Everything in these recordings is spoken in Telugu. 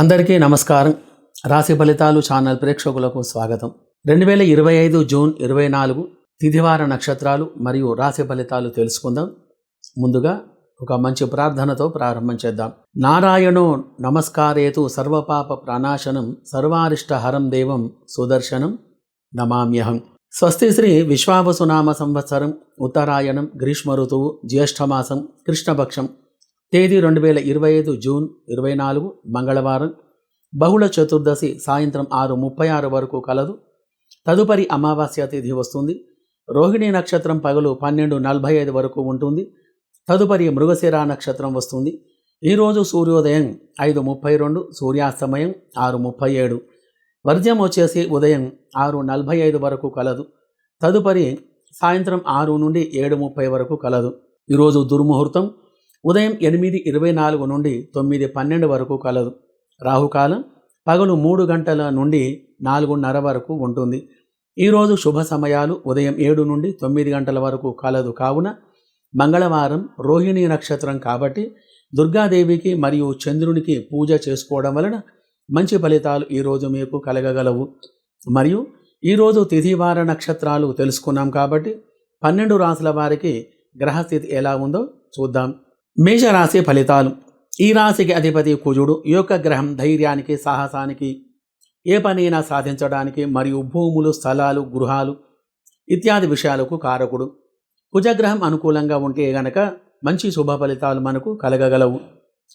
అందరికీ నమస్కారం. రాశి ఫలితాలు ఛానల్ ప్రేక్షకులకు స్వాగతం. రెండు వేల ఇరవై ఐదు జూన్ ఇరవై నాలుగు తిథివార నక్షత్రాలు మరియు రాశి ఫలితాలు తెలుసుకుందాం. ముందుగా ఒక మంచి ప్రార్థనతో ప్రారంభం చేద్దాం. నారాయణో నమస్కారేతు సర్వపాప ప్రాణాశనం సర్వారిష్ట హరం దేవం సుదర్శనం నమామ్యహం. స్వస్తి శ్రీ విశ్వావసునామ సంవత్సరం ఉత్తరాయణం గ్రీష్మ ఋతువు జ్యేష్ఠమాసం కృష్ణపక్షం తేదీ రెండు వేల ఇరవై ఐదు జూన్ ఇరవై నాలుగు మంగళవారం. బహుళ చతుర్దశి సాయంత్రం ఆరు ముప్పై ఆరు వరకు కలదు. తదుపరి అమావాస్య తిథి వస్తుంది. రోహిణి నక్షత్రం పగలు పన్నెండు నలభై ఐదు వరకు ఉంటుంది. తదుపరి మృగశిర నక్షత్రం వస్తుంది. ఈరోజు సూర్యోదయం ఐదు ముప్పై రెండు సూర్యాస్తమయం ఆరు ముప్పై ఏడు. వర్జ్యం వచ్చేసి ఉదయం ఆరు నలభై ఐదు వరకు కలదు. తదుపరి సాయంత్రం ఆరు నుండి ఏడు ముప్పై వరకు కలదు. ఈరోజు దుర్ముహూర్తం ఉదయం ఎనిమిది ఇరవై నాలుగు నుండి తొమ్మిది పన్నెండు వరకు కలదు. రాహుకాలం పగలు మూడు గంటల నుండి నాలుగున్నర వరకు ఉంటుంది. ఈరోజు శుభ సమయాలు ఉదయం ఏడు నుండి తొమ్మిది గంటల వరకు కలదు కావున మంగళవారం రోహిణి నక్షత్రం కాబట్టి దుర్గాదేవికి మరియు చంద్రునికి పూజ చేసుకోవడం వలన మంచి ఫలితాలు ఈరోజు మీకు కలగగలవు. మరియు ఈరోజు తిథివార నక్షత్రాలు తెలుసుకున్నాం కాబట్టి పన్నెండు రాసుల వారికి గ్రహస్థితి ఎలా ఉందో చూద్దాం. మేషరాశి ఫలితాలు. ఈ రాశికి అధిపతి కుజుడు ఈ యొక్క గ్రహం ధైర్యానికి సాహసానికి ఏ పనైనా సాధించడానికి మరియు భూములు స్థలాలు గృహాలు ఇత్యాది విషయాలకు కారకుడు. కుజగ్రహం అనుకూలంగా ఉంటే గనక మంచి శుభ ఫలితాలు మనకు కలగగలవు.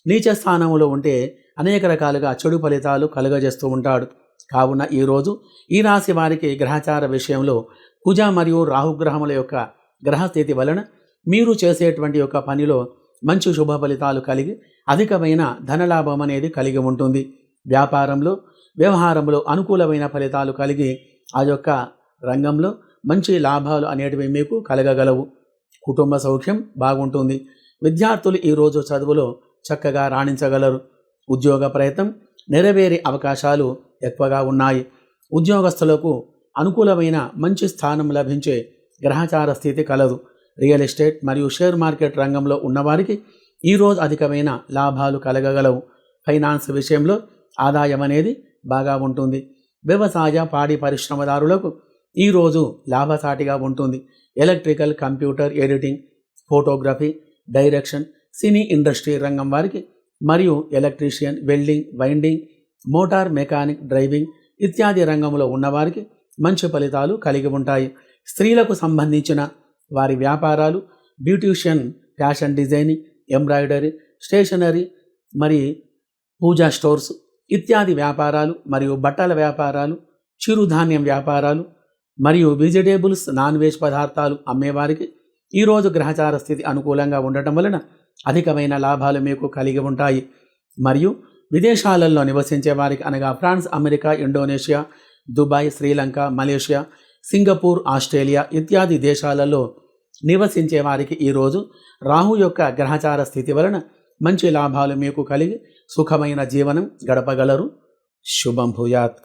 నీచ స్థానంలో ఉంటే అనేక రకాలుగా చెడు ఫలితాలు కలుగజేస్తూ ఉంటాడు. కావున ఈరోజు ఈ రాశి వారికి గ్రహచార విషయంలో కుజ మరియు రాహుగ్రహముల యొక్క గ్రహస్థితి వలన మీరు చేసేటువంటి యొక్క పనిలో మంచి శుభ ఫలితాలు కలిగి అధికమైన ధనలాభం అనేది కలిగి ఉంటుంది. వ్యాపారంలో వ్యవహారంలో అనుకూలమైన ఫలితాలు కలిగి ఆ యొక్క రంగంలో మంచి లాభాలు అనేటివి మీకు కలగగలవు. కుటుంబ సౌఖ్యం బాగుంటుంది. విద్యార్థులు ఈరోజు చదువులో చక్కగా రాణించగలరు. ఉద్యోగ ప్రయత్నం నెరవేరే అవకాశాలు ఎక్కువగా ఉన్నాయి. ఉద్యోగస్తులకు అనుకూలమైన మంచి స్థానం లభించే గ్రహచార స్థితి కలదు. రియల్ ఎస్టేట్ మరియు షేర్ మార్కెట్ రంగంలో ఉన్నవారికి ఈరోజు అధికమైన లాభాలు కలగగలవు. ఫైనాన్స్ విషయంలో ఆదాయం అనేది బాగా ఉంటుంది. వ్యవసాయ పాడి పరిశ్రమదారులకు ఈరోజు లాభసాటిగా ఉంటుంది. Electrical computer editing photography direction cine industry రంగం వారికి మరియు electrician welding winding motor mechanic driving ఇత్యాది రంగంలో ఉన్నవారికి మంచి ఫలితాలు కలిగి ఉంటాయి. స్త్రీలకు సంబంధించిన వారి వ్యాపారాలు beautician fashion designing embroidery stationery మరి పూజా స్టోర్స్ ఇత్యాది వ్యాపారాలు మరియు బట్టల వ్యాపారాలు చిరుధాన్యం వ్యాపారాలు మరియు వెజిటేబుల్స్ నాన్ వెజ్ పదార్థాలు అమ్మేవారికి ఈరోజు గ్రహచార స్థితి అనుకూలంగా ఉండటం వలన అధికమైన లాభాలు మీకు కలిగి ఉంటాయి. మరియు విదేశాలలో నివసించే వారికి అనగా France America Indonesia Dubai Sri Lanka Malaysia Singapore Australia ఇత్యాది దేశాలలో నివసించే వారికి ఈరోజు రాహు యొక్క గ్రహచార స్థితి వలన మంచి లాభాలు మీకు కలిగి సుఖమైన జీవనం గడపగలరు. శుభం భూయాత్.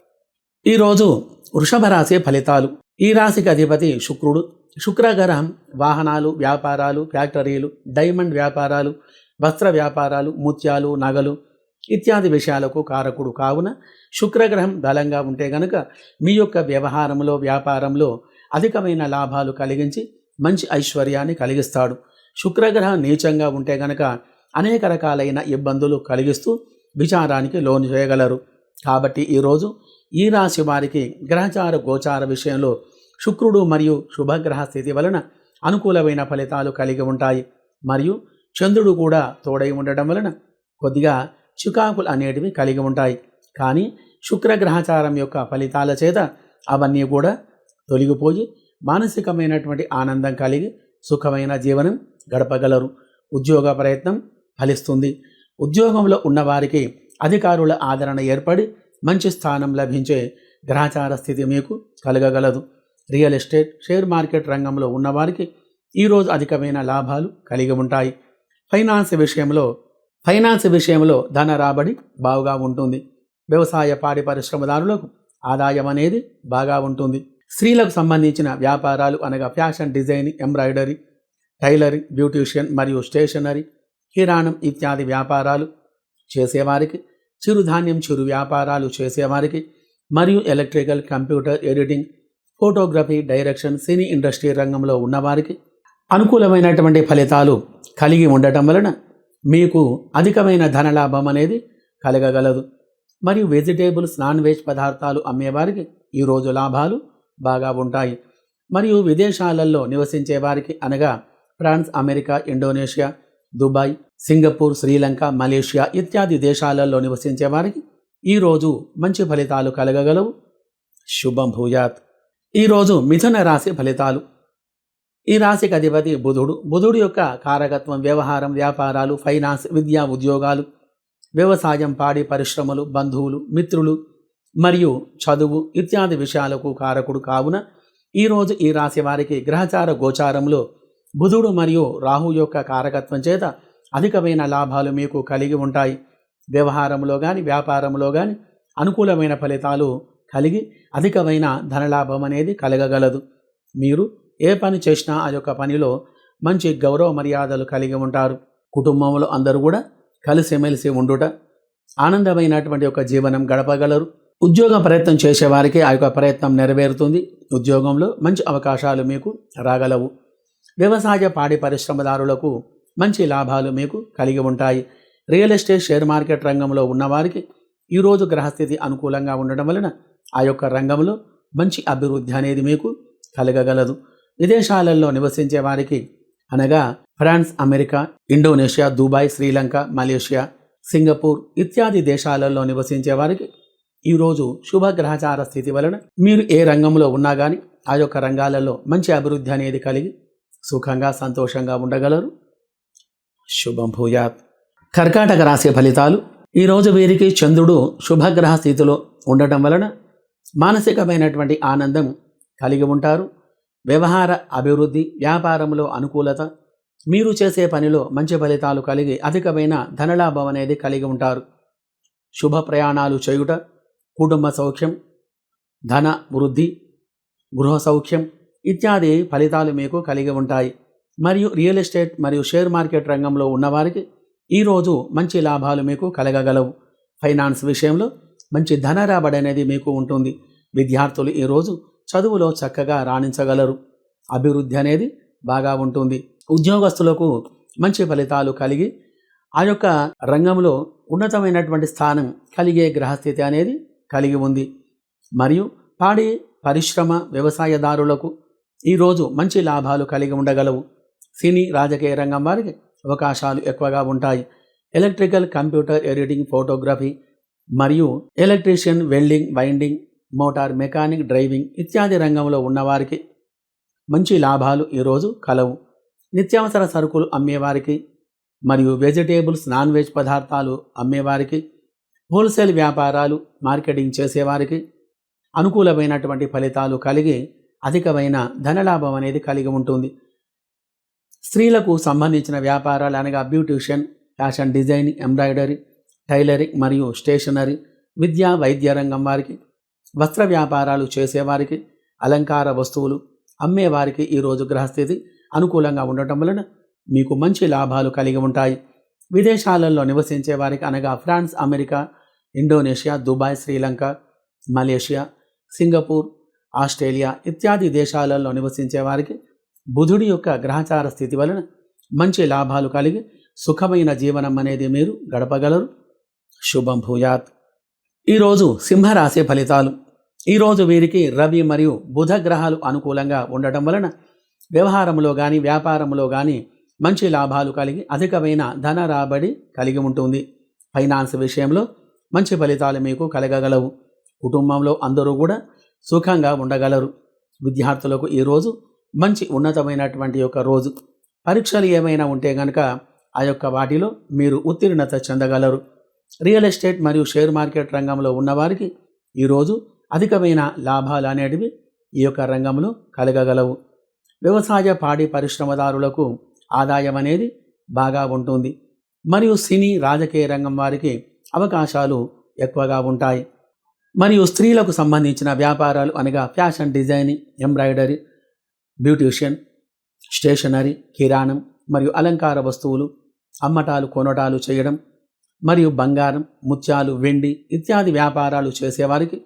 ఈరోజు వృషభ రాశి ఫలితాలు. ఈ రాశికి అధిపతి శుక్రుడు. శుక్రగ్రహం వాహనాలు వ్యాపారాలు ఫ్యాక్టరీలు డైమండ్ వ్యాపారాలు వస్త్ర వ్యాపారాలు ముత్యాలు నగలు ఇత్యాది విషయాలకు కారకుడు కావున శుక్రగ్రహం బలంగా ఉంటే గనుక మీ యొక్క వ్యవహారంలో వ్యాపారంలో అధికమైన లాభాలు కలిగించి మంచి ఐశ్వర్యాన్ని కలిగిస్తాడు. శుక్రగ్రహం నీచంగా ఉంటే గనక అనేక రకాలైన ఇబ్బందులు కలిగిస్తూ విచారానికి లోను చేయగలరు. కాబట్టి ఈరోజు ఈ రాశి వారికి గ్రహచార గోచార విషయంలో శుక్రుడు మరియు శుభగ్రహ స్థితి వలన అనుకూలమైన ఫలితాలు కలిగి ఉంటాయి. మరియు చంద్రుడు కూడా తోడై ఉండటం వలన కొద్దిగా చికాకులు అనేటివి కలిగి ఉంటాయి. కానీ శుక్రగ్రహచారం యొక్క ఫలితాల చేత అవన్నీ కూడా తొలగిపోయి మానసికమైనటువంటి ఆనందం కలిగి సుఖమైన జీవనం గడపగలరు. ఉద్యోగ ప్రయత్నం ఫలిస్తుంది. ఉద్యోగంలో ఉన్నవారికి అధికారుల ఆదరణ ఏర్పడి మంచి స్థానం లభించే గ్రహచార స్థితి మీకు కలగగలదు. రియల్ ఎస్టేట్ షేర్ మార్కెట్ రంగంలో ఉన్నవారికి ఈరోజు అధికమైన లాభాలు కలిగి ఉంటాయి. ఫైనాన్స్ విషయంలో ఫైనాన్స్ విషయంలో ధన రాబడి బావుగా ఉంటుంది. వ్యవసాయ పాడి పరిశ్రమదారులకు ఆదాయం అనేది బాగా ఉంటుంది. స్త్రీలకు సంబంధించిన వ్యాపారాలు అనగా fashion design embroidery tailoring beautician మరియు స్టేషనరీ కిరాణం ఇత్యాది వ్యాపారాలు చేసేవారికి చిరుధాన్యం చిరు వ్యాపారాలు చేసేవారికి మరియు electrical computer editing photography direction cine industry రంగంలో ఉన్నవారికి అనుకూలమైనటువంటి ఫలితాలు కలిగి ఉండటం వలన మీకు అధికమైన ధనలాభం అనేది కలగగలదు. మరియు వెజిటేబుల్స్ నాన్ వెజ్ పదార్థాలు అమ్మేవారికి ఈరోజు లాభాలు బాగా ఉంటాయి. మరియు విదేశాలలో నివసించే వారికి అనగా France America Indonesia Dubai Singapore Sri Lanka Malaysia ఇత్యాది దేశాలలో నివసించే వారికి ఈరోజు మంచి ఫలితాలు కలగగలవు. శుభం భూయాత్. ఈరోజు మిథున రాశి ఫలితాలు. ఈ రాశికి అధిపతి బుధుడు. బుధుడు యొక్క కారకత్వం వ్యవహారం వ్యాపారాలు ఫైనాన్స్ విద్యా ఉద్యోగాలు వ్యవసాయం పాడి పరిశ్రమలు బంధువులు మిత్రులు మరియు చదువు ఇత్యాది విషయాలకు కారకుడు కావున ఈరోజు ఈ రాశి వారికి గ్రహచార గోచారంలో బుధుడు మరియు రాహు యొక్క కారకత్వం చేత అధికమైన లాభాలు మీకు కలిగి ఉంటాయి. వ్యవహారంలో కానీ వ్యాపారంలో కానీ అనుకూలమైన ఫలితాలు కలిగి అధికమైన ధనలాభం అనేది కలగగలదు. మీరు ఏ పని చేసినా ఆ యొక్క పనిలో మంచి గౌరవ మర్యాదలు కలిగి ఉంటారు. కుటుంబంలో అందరూ కూడా కలిసిమెలిసి ఉండుట ఆనందమైనటువంటి ఒక జీవనం గడపగలరు. ఉద్యోగ ప్రయత్నం చేసేవారికి ఆ యొక్క ప్రయత్నం నెరవేరుతుంది. ఉద్యోగంలో మంచి అవకాశాలు మీకు రాగలవు. వ్యవసాయ పాడి పరిశ్రమదారులకు మంచి లాభాలు మీకు కలిగి ఉంటాయి. రియల్ ఎస్టేట్ షేర్ మార్కెట్ రంగంలో ఉన్నవారికి ఈరోజు గ్రహస్థితి అనుకూలంగా ఉండడం వలన ఆ యొక్క రంగంలో మంచి అభివృద్ధి అనేది మీకు కలగగలదు. విదేశాలలో నివసించే వారికి అనగా France America Indonesia Dubai Sri Lanka Malaysia Singapore ఇత్యాది దేశాలలో నివసించే వారికి ఈరోజు శుభగ్రహచార స్థితి వలన మీరు ఏ రంగంలో ఉన్నా కానీ ఆ యొక్క రంగాలలో మంచి అభివృద్ధి అనేది కలిగి సుఖంగా సంతోషంగా ఉండగలరు. శుభం భూయాత్. కర్కాటక రాశి ఫలితాలు. ఈరోజు వీరికి చంద్రుడు శుభగ్రహ స్థితిలో ఉండటం వలన మానసికమైనటువంటి ఆనందం కలిగి ఉంటారు. వ్యవహార అభివృద్ధి వ్యాపారంలో అనుకూలత మీరు చేసే పనిలో మంచి ఫలితాలు కలిగి అధికమైన ధనలాభం అనేది కలిగి ఉంటారు. శుభ ప్రయాణాలు చేయుట కుటుంబ సౌఖ్యం ధన వృద్ధి గృహ సౌఖ్యం ఇత్యాది ఫలితాలు మీకు కలిగి ఉంటాయి. మరియు రియల్ ఎస్టేట్ మరియు షేర్ మార్కెట్ రంగంలో ఉన్నవారికి ఈరోజు మంచి లాభాలు మీకు కలగగలవు. ఫైనాన్స్ విషయంలో మంచి ధన రాబడి అనేది మీకు ఉంటుంది. విద్యార్థులు ఈరోజు చదువులో చక్కగా రాణించగలరు. అభివృద్ధి అనేది బాగా ఉంటుంది. ఉద్యోగస్తులకు మంచి ఫలితాలు కలిగి ఆ యొక్క రంగంలో ఉన్నతమైనటువంటి స్థానం కలిగే గ్రహస్థితి అనేది కలిగి ఉంది. మరియు పాడి పరిశ్రమ వ్యవసాయదారులకు ఈరోజు మంచి లాభాలు కలిగి ఉండగలవు. సినీ రాజకీయ రంగం వారికి అవకాశాలు ఎక్కువగా ఉంటాయి. ఎలక్ట్రికల్ కంప్యూటర్ ఎడిటింగ్ ఫోటోగ్రఫీ మరియు electrician welding binding motor mechanic driving ఇత్యాది రంగంలో ఉన్నవారికి మంచి లాభాలు ఈరోజు కలవు. నిత్యావసర సరుకులు అమ్మేవారికి మరియు వెజిటేబుల్స్ నాన్ వెజ్ పదార్థాలు అమ్మేవారికి హోల్సేల్ వ్యాపారాలు మార్కెటింగ్ చేసేవారికి అనుకూలమైనటువంటి ఫలితాలు కలిగి అధికమైన ధనలాభం అనేది కలిగి ఉంటుంది. స్త్రీలకు సంబంధించిన వ్యాపారాలు అనగా beautician fashion designing embroidery tailoring మరియు స్టేషనరీ విద్యా వైద్య రంగం వారికి వస్త్ర వ్యాపారాలు చేసేవారికి అలంకార వస్తువులు అమ్మేవారికి ఈరోజు గ్రహస్థితి అనుకూలంగా ఉండటం వలన మీకు మంచి లాభాలు కలిగి ఉంటాయి. విదేశాలలో నివసించే వారికి అనగా France America Indonesia Dubai Sri Lanka Malaysia Singapore Australia ఇత్యాది దేశాలలో నివసించే వారికి బుధుడి యొక్క గ్రహచార స్థితి వలన మంచి లాభాలు కలిగి సుఖమైన జీవనం అనేది మీరు గడపగలరు. శుభం భూయాత్. ఈరోజు సింహరాశి ఫలితాలు. ఈరోజు వీరికి రవి మరియు బుధ గ్రహాలు అనుకూలంగా ఉండటం వలన వ్యవహారంలో కానీ వ్యాపారంలో కానీ మంచి లాభాలు కలిగి అధికమైన ధన రాబడి కలిగి ఉంటుంది. ఫైనాన్స్ విషయంలో మంచి ఫలితాలు మీకు కలగగలవు. కుటుంబంలో అందరూ కూడా సుఖంగా ఉండగలరు. విద్యార్థులకు ఈరోజు మంచి ఉన్నతమైనటువంటి యొక్క రోజు. పరీక్షలు ఏమైనా ఉంటే కనుక ఆ యొక్క వాటిలో మీరు ఉత్తీర్ణత చెందగలరు. రియల్ ఎస్టేట్ మరియు షేర్ మార్కెట్ రంగంలో ఉన్నవారికి ఈరోజు అధికమైన లాభాలు అనేటివి ఈ యొక్క రంగంలో కలగగలవు. వ్యవసాయ పాడి పరిశ్రమదారులకు ఆదాయం అనేది బాగా ఉంటుంది. మరియు సినీ రాజకీయ రంగం వారికి అవకాశాలు ఎక్కువగా ఉంటాయి. మరియు స్త్రీలకు సంబంధించిన వ్యాపారాలు అనగా fashion designing embroidery beautician stationery కిరాణం మరియు అలంకార వస్తువులు అమ్మటాలు కొనటాలు చేయడం మరియు బంగారం ముత్యాలు వెండి ఇత్యాది వ్యాపారాలు చేసేవారికి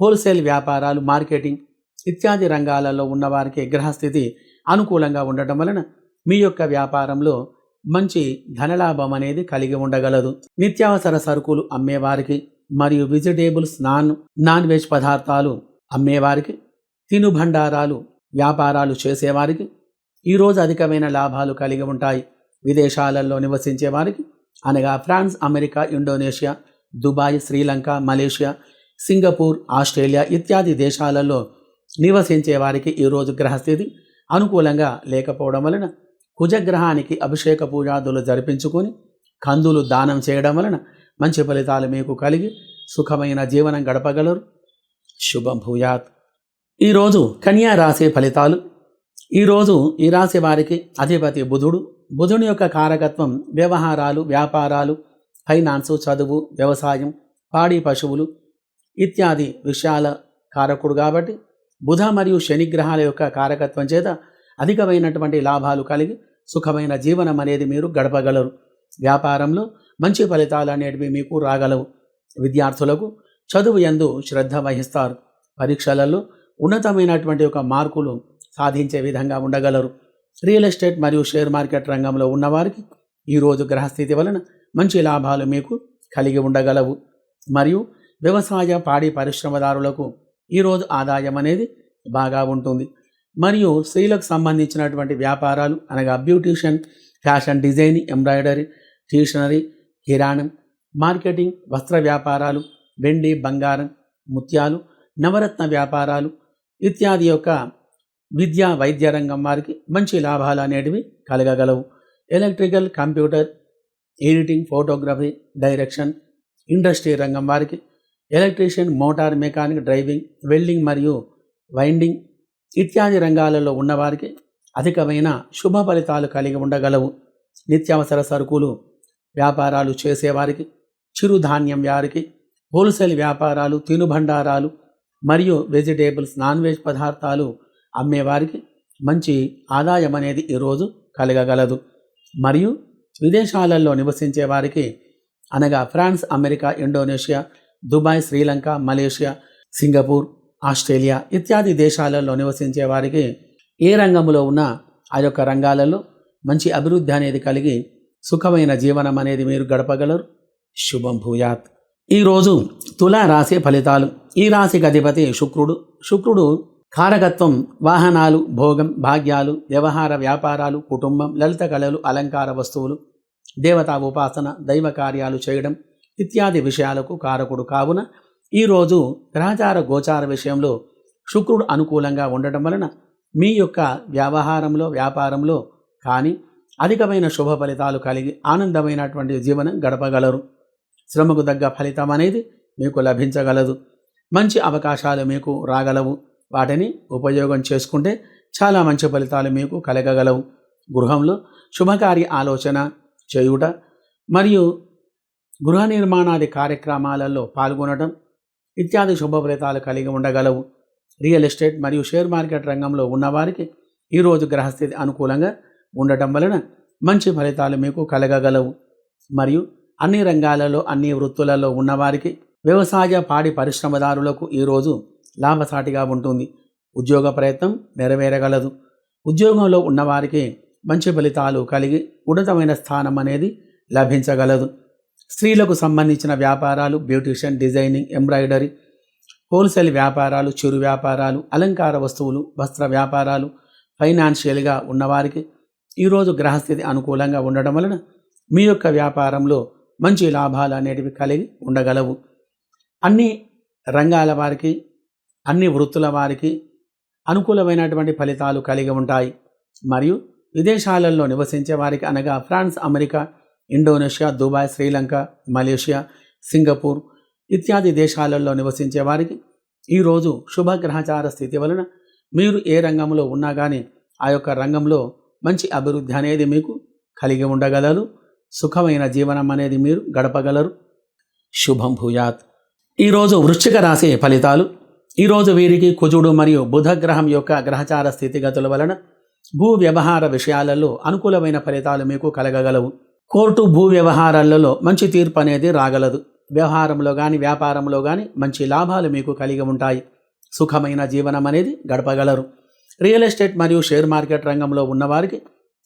హోల్సేల్ వ్యాపారాలు మార్కెటింగ్ ఇత్యాది రంగాలలో ఉన్నవారికి గ్రహస్థితి అనుకూలంగా ఉండటం వలన మీ యొక్క వ్యాపారంలో మంచి ధనలాభం అనేది కలిగి ఉండగలదు. నిత్యావసర సరుకులు అమ్మేవారికి మరియు వెజిటేబుల్స్ నాన్ నాన్ వెజ్ పదార్థాలు అమ్మేవారికి తినుబండారాలు వ్యాపారాలు చేసేవారికి ఈరోజు అధికమైన లాభాలు కలిగి ఉంటాయి. విదేశాలలో నివసించే వారికి అనగా France America Indonesia Dubai Sri Lanka Malaysia Singapore Australia ఇత్యాది దేశాలలో నివసించే వారికి ఈరోజు గ్రహస్థితి అనుకూలంగా లేకపోవడం వలన కుజగ్రహానికి అభిషేక పూజాదులు జరిపించుకొని కందులు దానం చేయడం వలన మంచి ఫలితాలు మీకు కలిగి సుఖమైన జీవనం గడపగలరు. శుభం భూయాత్. ఈరోజు కన్యా రాశి ఫలితాలు ఈరోజు ఈ రాశి వారికి అధిపతి బుధుడు. బుధుని యొక్క కారకత్వం వ్యవహారాలు వ్యాపారాలు ఫైనాన్సు చదువు వ్యవసాయం పాడి పశువులు ఇత్యాది విషయాల కారకుడు కాబట్టి బుధ మరియు శని గ్రహాల యొక్క కారకత్వం చేత అధికమైనటువంటి లాభాలు కలిగి సుఖమైన జీవనం అనేది మీరు గడపగలరు. వ్యాపారంలో మంచి ఫలితాలు అనేటివి మీకు రాగలవు. విద్యార్థులకు చదువు ఎందు శ్రద్ధ వహిస్తారు. పరీక్షలలో ఉన్నతమైనటువంటి ఒక మార్కులు సాధించే విధంగా ఉండగలరు. రియల్ ఎస్టేట్ మరియు షేర్ మార్కెట్ రంగంలో ఉన్నవారికి ఈరోజు గ్రహస్థితి వలన మంచి లాభాలు మీకు కలిగి ఉండగలవు. మరియు వ్యవసాయ పాడి పరిశ్రమదారులకు ఈరోజు ఆదాయం అనేది బాగా ఉంటుంది. మరియు స్త్రీలకు సంబంధించినటువంటి వ్యాపారాలు అనగా beautician fashion design embroidery stationery కిరాణం మార్కెటింగ్ వస్త్ర వ్యాపారాలు వెండి బంగారం ముత్యాలు నవరత్న వ్యాపారాలు ఇత్యాది యొక్క విద్యా వైద్య రంగం వారికి మంచి లాభాలు అనేటివి కలగగలవు. Electrical computer editing photography direction industry రంగం వారికి electrician motor mechanic driving welding మరియు వైండింగ్ ఇత్యాది రంగాలలో ఉన్నవారికి అధికమైన శుభ ఫలితాలు కలిగి ఉండగలవు. నిత్యావసర సరుకులు వ్యాపారాలు చేసేవారికి చిరుధాన్యం వారికి హోల్సేల్ వ్యాపారాలు తినుబండారాలు మరియు వెజిటేబుల్స్ నాన్ వెజ్ పదార్థాలు అమ్మేవారికి మంచి ఆదాయం అనేది ఈరోజు కలగగలదు. మరియు విదేశాలలో నివసించే వారికి అనగా France America Indonesia Dubai Sri Lanka Malaysia Singapore Australia ఇత్యాది దేశాలలో నివసించే వారికి ఏ రంగంలో ఉన్నా ఆ యొక్క రంగాలలో మంచి అభివృద్ధి అనేది కలిగి సుఖమైన జీవనం అనేది మీరు గడపగలరు. శుభం భూయాత్. ఈరోజు తులా రాశి ఫలితాలు. ఈ రాశికి అధిపతి శుక్రుడు. శుక్రుడు కారకత్వం వాహనాలు భోగం భాగ్యాలు వ్యవహార వ్యాపారాలు కుటుంబం లలిత కళలు అలంకార వస్తువులు దేవతా ఉపాసన దైవ కార్యాలు చేయడం ఇత్యాది విషయాలకు కారకుడు కావున ఈరోజు గ్రహచార గోచార విషయంలో శుక్రుడు అనుకూలంగా ఉండటం వలన మీ యొక్క వ్యవహారంలో వ్యాపారంలో కానీ అధికమైన శుభ ఫలితాలు కలిగి ఆనందమైనటువంటి జీవనం గడపగలరు. శ్రమకు తగ్గ ఫలితం అనేది మీకు లభించగలదు. మంచి అవకాశాలు మీకు రాగలవు. వాటిని ఉపయోగం చేసుకుంటే చాలా మంచి ఫలితాలు మీకు కలగగలవు. గృహంలో శుభకార్య ఆలోచన చేయుట మరియు గృహ నిర్మాణాది కార్యక్రమాలలో పాల్గొనడం ఇత్యాది శుభ ఫలితాలు కలిగి ఉండగలవు. రియల్ ఎస్టేట్ మరియు షేర్ మార్కెట్ రంగంలో ఉన్నవారికి ఈరోజు గ్రహస్థితి అనుకూలంగా ఉండటం వలన మంచి ఫలితాలు మీకు కలగగలవు. మరియు అన్ని రంగాలలో అన్ని వృత్తులలో ఉన్నవారికి వ్యవసాయ పాడి పరిశ్రమదారులకు ఈరోజు లాభసాటిగా ఉంటుంది. ఉద్యోగ ప్రయత్నం నెరవేరగలదు. ఉద్యోగంలో ఉన్నవారికి మంచి ఫలితాలు కలిగి ఉన్నతమైన స్థానం అనేది లభించగలదు. స్త్రీలకు సంబంధించిన వ్యాపారాలు బ్యూటిషియన్ డిజైనింగ్ ఎంబ్రాయిడరీ హోల్సేల్ వ్యాపారాలు చిరు వ్యాపారాలు అలంకార వస్తువులు వస్త్ర వ్యాపారాలు ఫైనాన్షియల్గా ఉన్నవారికి ఈరోజు గ్రహస్థితి అనుకూలంగా ఉండడం వలన మీ యొక్క వ్యాపారంలో మంచి లాభాలు అనేటివి కలిగి ఉండగలవు. అన్ని రంగాల వారికి అన్ని వృత్తుల వారికి అనుకూలమైనటువంటి ఫలితాలు కలిగి ఉంటాయి. మరియు విదేశాలలో నివసించే వారికి అనగా France America Indonesia Dubai Sri Lanka Malaysia Singapore ఇత్యాది దేశాలలో నివసించే వారికి ఈరోజు శుభగ్రహచార స్థితి వలన మీరు ఏ రంగంలో ఉన్నా కానీ ఆ యొక్క రంగంలో మంచి అభివృద్ధి అనేది మీకు కలిగి ఉండగలరు. సుఖమైన జీవనం అనేది మీరు గడపగలరు. శుభం భూయాత్. ఈరోజు వృశ్చిక రాశి ఫలితాలు ఈరోజు వీరికి కుజుడు మరియు బుధ గ్రహం యొక్క గ్రహచార స్థితిగతుల వలన భూ వ్యవహార విషయాలలో అనుకూలమైన ఫలితాలు మీకు కలగగలవు. కోర్టు భూ వ్యవహారాలలో మంచి తీర్పు అనేది రాగలదు. వ్యవహారంలో కానీ వ్యాపారంలో కానీ మంచి లాభాలు మీకు కలిగి ఉంటాయి. సుఖమైన జీవనం అనేది గడపగలరు. రియల్ ఎస్టేట్ మరియు షేర్ మార్కెట్ రంగంలో ఉన్నవారికి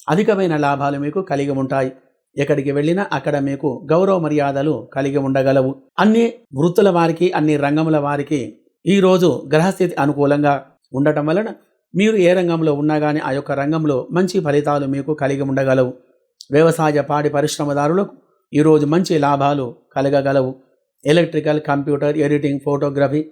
అధికమైన లాభాలు మీకు కలిగి ఉంటాయి. ఎక్కడికి వెళ్ళినా అక్కడ మీకు గౌరవ మర్యాదలు కలిగి ఉండగలవు. అన్ని వృత్తుల వారికి అన్ని రంగముల వారికి ఈరోజు గ్రహస్థితి అనుకూలంగా ఉండటం వలన మీరు ఏ రంగంలో ఉన్నా కానీ ఆ యొక్క రంగంలో మంచి ఫలితాలు మీకు కలిగి ఉండగలవు. వ్యవసాయ పాడి పరిశ్రమదారులకు ఈరోజు మంచి లాభాలు కలగగలవు. Electrical computer editing photography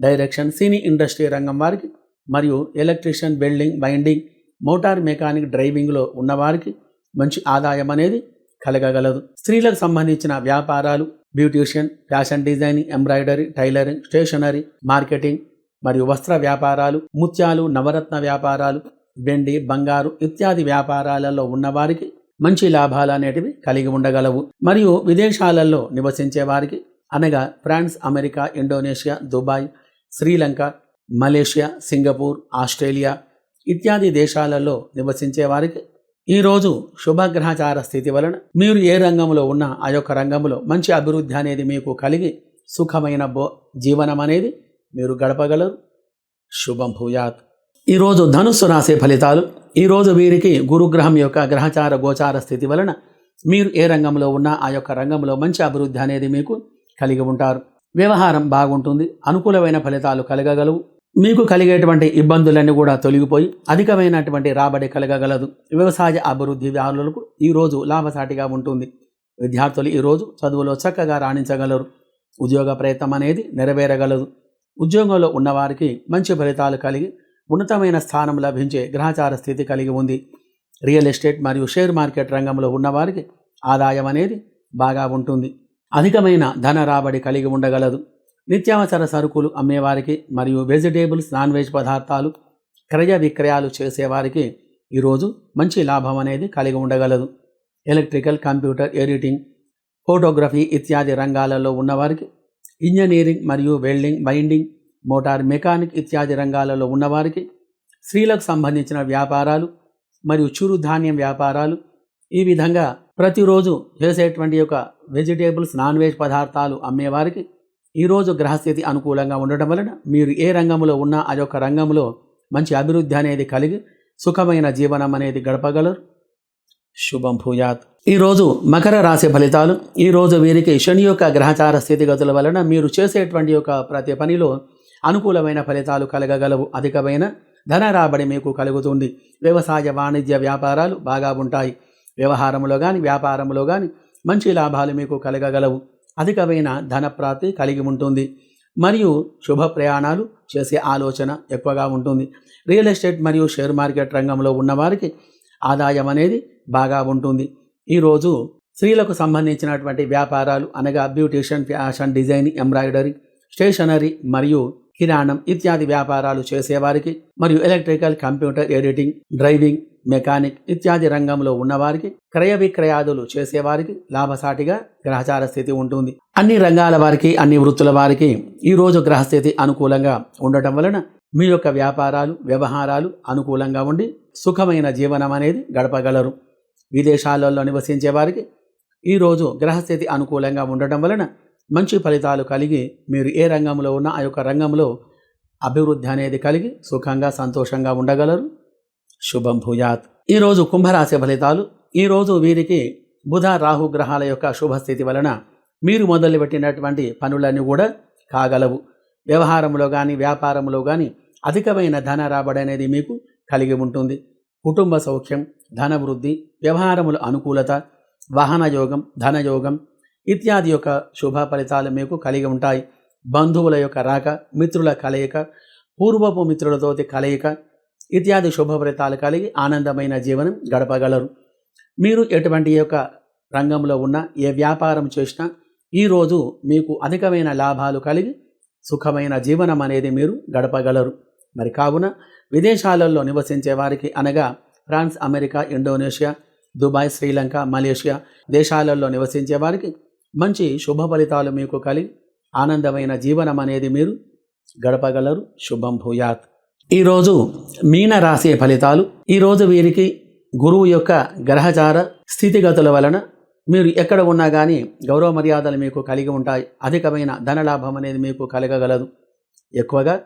direction cine industry రంగం వారికి మరియు electrician building binding motor mechanic డ్రైవింగ్లో ఉన్నవారికి మంచి ఆదాయం అనేది కలగగలదు. స్త్రీలకు సంబంధించిన వ్యాపారాలు beautician fashion designing embroidery tailoring stationery marketing మరియు వస్త్ర వ్యాపారాలు ముత్యాలు నవరత్న వ్యాపారాలు వెండి బంగారు ఇత్యాది వ్యాపారాలలో ఉన్నవారికి మంచి లాభాలు అనేటివి కలిగి ఉండగలవు. మరియు విదేశాలలో నివసించే వారికి అనగా France America Indonesia Dubai Sri Lanka Malaysia Singapore Australia ఇత్యాది దేశాలలో నివసించే వారికి ఈరోజు శుభగ్రహచార స్థితి వలన మీరు ఏ రంగంలో ఉన్నా ఆ యొక్క రంగంలో మంచి అభివృద్ధి అనేది మీకు కలిగి సుఖమైన బో జీవనం అనేది మీరు గడపగలరు. శుభం భూయాత్. ఈరోజు ధనుస్సు రాసే ఫలితాలు ఈరోజు వీరికి గురుగ్రహం యొక్క గ్రహచార గోచార స్థితి వలన మీరు ఏ రంగంలో ఉన్నా ఆ యొక్క రంగంలో మంచి అభివృద్ధి అనేది మీకు కలిగి ఉంటారు. వ్యవహారం బాగుంటుంది అనుకూలమైన ఫలితాలు కలగగలవు. మీకు కలిగేటువంటి ఇబ్బందులన్నీ కూడా తొలగిపోయి అధికమైనటువంటి రాబడి కలగగలదు. వ్యవసాయ అభివృద్ధి వ్యాధులకు ఈరోజు లాభసాటిగా ఉంటుంది. విద్యార్థులు ఈరోజు చదువులో చక్కగా రాణించగలరు. ఉద్యోగ ప్రయత్నం అనేది నెరవేరగలదు. ఉద్యోగంలో ఉన్నవారికి మంచి ఫలితాలు కలిగి ఉన్నతమైన స్థానం లభించే గ్రహచార స్థితి కలిగి ఉంది. రియల్ ఎస్టేట్ మరియు షేర్ మార్కెట్ రంగంలో ఉన్నవారికి ఆదాయం అనేది బాగా ఉంటుంది. అధికమైన ధన రాబడి కలిగి ఉండగలదు. నిత్యావసర సరుకులు అమ్మేవారికి మరియు వెజిటేబుల్స్ నాన్ వెజ్ పదార్థాలు క్రయ విక్రయాలు చేసేవారికి ఈరోజు మంచి లాభం అనేది కలిగి ఉండగలదు. ఎలక్ట్రికల్ కంప్యూటర్ ఎడిటింగ్ ఫోటోగ్రఫీ ఇత్యాది రంగాలలో ఉన్నవారికి ఇంజనీరింగ్ మరియు వెల్డింగ్ బైండింగ్ మోటార్ మెకానిక్ ఇత్యాది రంగాలలో ఉన్నవారికి స్త్రీలకు సంబంధించిన వ్యాపారాలు మరియు చిరుధాన్యం వ్యాపారాలు ఈ విధంగా ప్రతిరోజు చేసేటువంటి యొక్క వెజిటేబుల్స్ నాన్ వెజ్ పదార్థాలు అమ్మేవారికి ఈరోజు గ్రహస్థితి అనుకూలంగా ఉండటం వలన మీరు ఏ రంగంలో ఉన్నా ఆ యొక్క రంగంలో మంచి అభివృద్ధి అనేది కలిగి సుఖమైన జీవనం అనేది గడపగలరు. శుభం భూయాత్. ఈరోజు మకర రాశి ఫలితాలు ఈరోజు వీరికి శని యొక్క గ్రహచార స్థితిగతుల వలన మీరు చేసేటువంటి యొక్క ప్రతి పనిలో అనుకూలమైన ఫలితాలు కలగగలవు. అధికమైన ధన రాబడి మీకు కలుగుతుంది. వ్యవసాయ వాణిజ్య వ్యాపారాలు బాగా ఉంటాయి. వ్యవహారంలో కానీ వ్యాపారంలో కానీ మంచి లాభాలు మీకు కలగగలవు. అధికమైన ధన ప్రాప్తి కలిగి ఉంటుంది. మరియు శుభ ప్రయాణాలు చేసే ఆలోచన ఎక్కువగా ఉంటుంది. రియల్ ఎస్టేట్ మరియు షేర్ మార్కెట్ రంగంలో ఉన్నవారికి ఆదాయం అనేది బాగా ఉంటుంది. ఈరోజు స్త్రీలకు సంబంధించినటువంటి వ్యాపారాలు అనగా beautician fashion design embroidery stationery మరియు కిరాణం ఇత్యాది వ్యాపారాలు చేసేవారికి మరియు electrical computer editing driving mechanic ఇత్యాది రంగంలో ఉన్నవారికి క్రయ విక్రయాదులు చేసేవారికి లాభసాటిగా గ్రహచార స్థితి ఉంటుంది. అన్ని రంగాల వారికి అన్ని వృత్తుల వారికి ఈరోజు గ్రహస్థితి అనుకూలంగా ఉండటం వలన మీ యొక్క వ్యాపారాలు వ్యవహారాలు అనుకూలంగా ఉండి సుఖమైన జీవనం అనేది గడపగలరు. విదేశాలలో నివసించే వారికి ఈరోజు గ్రహస్థితి అనుకూలంగా ఉండటం వలన మంచి ఫలితాలు కలిగి మీరు ఏ రంగంలో ఉన్నా ఆ యొక్క రంగంలో అభివృద్ధి అనేది కలిగి సుఖంగా సంతోషంగా ఉండగలరు. శుభం భూయాత్. ఈరోజు కుంభరాశి ఫలితాలు ఈరోజు వీరికి బుధ రాహు గ్రహాల యొక్క శుభస్థితి వలన మీరు మొదలుపెట్టినటువంటి పనులన్నీ కూడా కాగలవు. వ్యవహారంలో కానీ వ్యాపారంలో కానీ అధికమైన ధన రాబడి అనేది మీకు కలిగి ఉంటుంది. కుటుంబ సౌఖ్యం ధన వృద్ధి వ్యవహారముల అనుకూలత వాహన యోగం ధనయోగం ఇత్యాది యొక్క శుభ ఫలితాలు మీకు కలిగి ఉంటాయి. బంధువుల యొక్క రాక మిత్రుల కలయిక పూర్వపు మిత్రులతోటి కలయిక ఇత్యాది శుభ ఫలితాలు కలిగి ఆనందమైన జీవనం గడపగలరు. మీరు ఎటువంటి యొక్క రంగంలో ఉన్న ఏ వ్యాపారం చేసినా ఈరోజు మీకు అధికమైన లాభాలు కలిగి సుఖమైన జీవనం అనేది మీరు గడపగలరు. మరి కావున విదేశాలలో నివసించే వారికి అనగా France America Indonesia Dubai Sri Lanka Malaysia దేశాలలో నివసించే వారికి మంచి శుభ ఫలితాలు మీకు కలిగి ఆనందమైన జీవనం అనేది మీరు గడపగలరు. శుభం భూయాత్. ఈరోజు మీన రాశి ఫలితాలు. ఈరోజు వీరికి గురువు యొక్క గ్రహచార స్థితిగతుల వలన మీరు ఎక్కడ ఉన్నా కానీ గౌరవ మర్యాదలు మీకు కలిగి ఉంటాయి. అధికమైన ధనలాభం అనేది మీకు కలగగలదు. ఎక్కువగా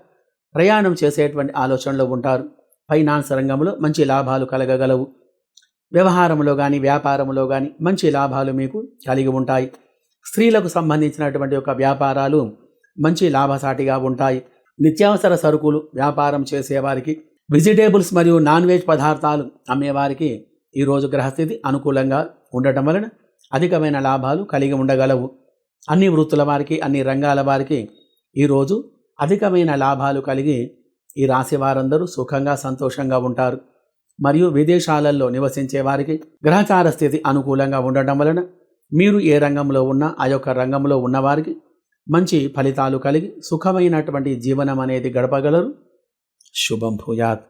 ప్రయాణం చేసేటువంటి ఆలోచనలో ఉంటారు. ఫైనాన్స్ రంగంలో మంచి లాభాలు కలగగలవు. వ్యవహారంలో కానీ వ్యాపారంలో కానీ మంచి లాభాలు మీకు కలిగి ఉంటాయి. స్త్రీలకు సంబంధించినటువంటి యొక్క వ్యాపారాలు మంచి లాభసాటిగా ఉంటాయి. నిత్యావసర సరుకులు వ్యాపారం చేసేవారికి వెజిటేబుల్స్ మరియు నాన్ వెజ్ పదార్థాలు అమ్మేవారికి ఈరోజు గ్రహస్థితి అనుకూలంగా ఉండటం వలన అధికమైన లాభాలు కలిగి ఉండగలవు. అన్ని వృత్తుల వారికి అన్ని రంగాల వారికి ఈరోజు అధికమైన లాభాలు కలిగి ఈ రాశి వారందరూ సుఖంగా సంతోషంగా ఉంటారు. మరియు విదేశాలలో నివసించే వారికి గ్రహచార స్థితి అనుకూలంగా ఉండటం వలన మీరు ఏ రంగంలో ఉన్నా ఆ యొక్క రంగంలో ఉన్నవారికి మంచి ఫలితాలు కలిగి సుఖమైనటువంటి జీవనం అనేది గడపగలరు. శుభం భూయాత్.